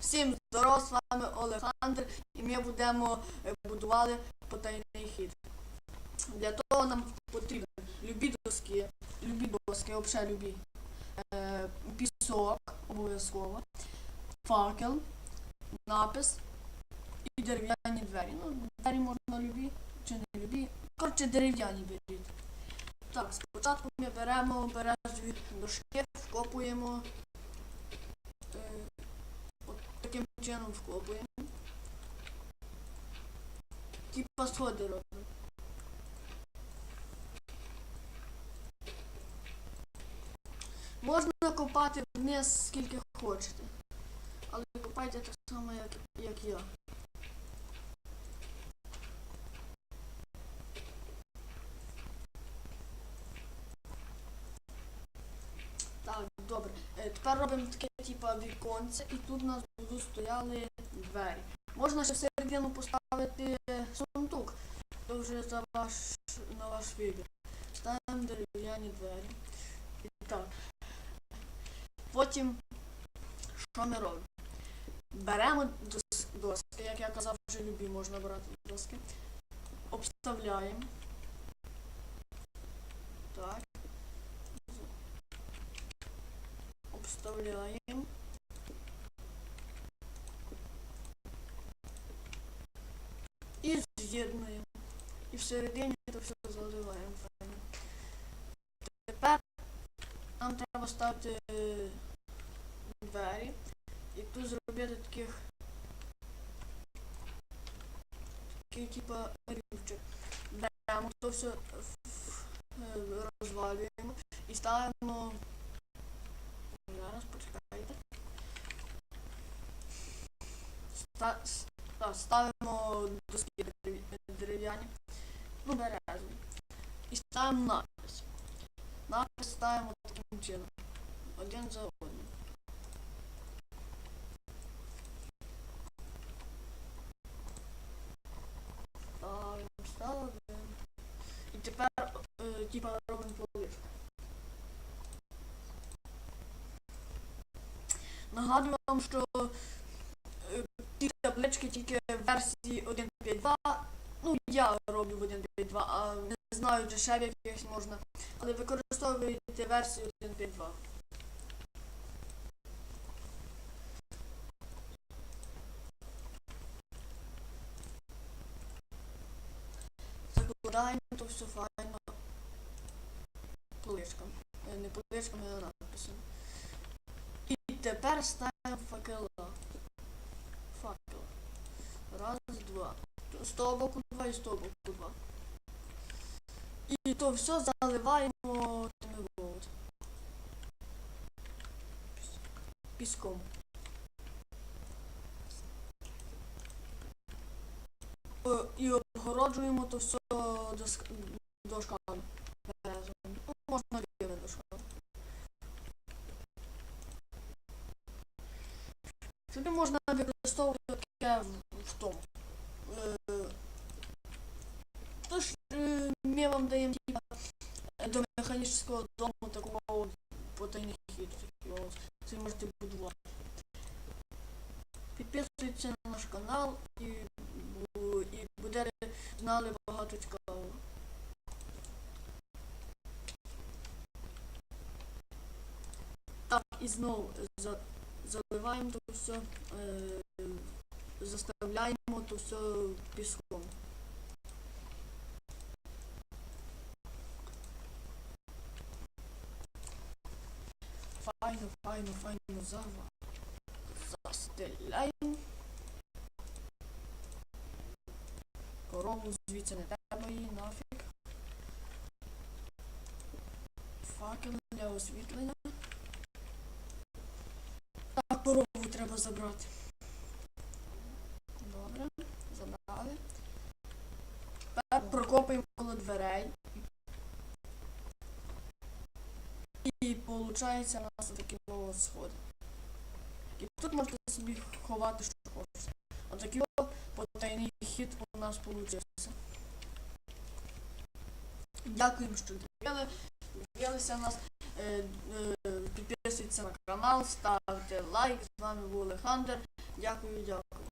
Всім здоров, з вами Олександр, і ми будемо е, будувати потайний хід. Для того нам потрібні любі доски, любі доски, взагалі любі. Пісок обов'язково, факел, напис і дерев'яні двері. Ну, двері можна любі чи не любі. Коротше, дерев'яні беріть. Так, спочатку ми беремо березові дошки, вкопуємо. Таким чином вкопуємо. Типа сходи робимо. Можна копати вниз скільки хочете. Але копайте так само, як, як я. Так, добре. Е, Тепер робимо таке типа віконце, і тут у нас будуть стояли двері. Можна ще всередину поставити сундук. То вже за ваш, на ваш вибір. Ставимо дерев'яні двері. І так. Потім що ми робимо? Беремо дос- доски, як я казав, вже любі можна брати доски. Обставляємо. Так. Обставляємо. І з'єднуємо. І всередині це все заливаємо. Тепер нам треба ставити е, двері і тут зробити таких типа рівчик. Беремо то все е, розвалюємо і ставимо. С- так, ставимо доски дерев'яні, ну березові. І ставимо напис. Напис ставимо таким чином. Один за одним. Ставимо, ставимо. І тепер е, типа робимо поливку. Нагадую вам, що ці таблички тільки в версії 1.5.2. Ну, я роблю в 1.5.2, а не знаю, чи ще в якихось можна. Але використовуйте версію 1.5.2. Закладаємо то все файно поличками. Е, Не поличками, а надписами. І тепер ставимо факела. Факел. Раз, два. З того боку два і з того боку два. І то все заливаємо. Піском. І обгороджуємо то все дошками. Ну, можна рівними дошками. Собі можна використовувати таке в, тому. Е, Тож е, ми вам даємо типа, е, до механічного дому такого потайний хід. Це можете будувати. Підписуйтесь на наш канал і, і будете знали багато цікавого. Так, і знову за, заливаємо то все, е, заставляємо то все піском. Файно, файно, файно зава. Застеляємо. Корову звідси не треба її нафіг. Факел для освітлення. Корову треба забрати. Добре, забрали. Тепер прокопаємо коло дверей. І виходить у нас такі от сходи. І тут можете собі ховати, що хочете. Отакий от потайний хід у нас вийшов. Дякуємо, що дивили. Дивилися нас. Підписуйтесь на канал, ставте лайк. З вами був Олександр. Дякую, дякую.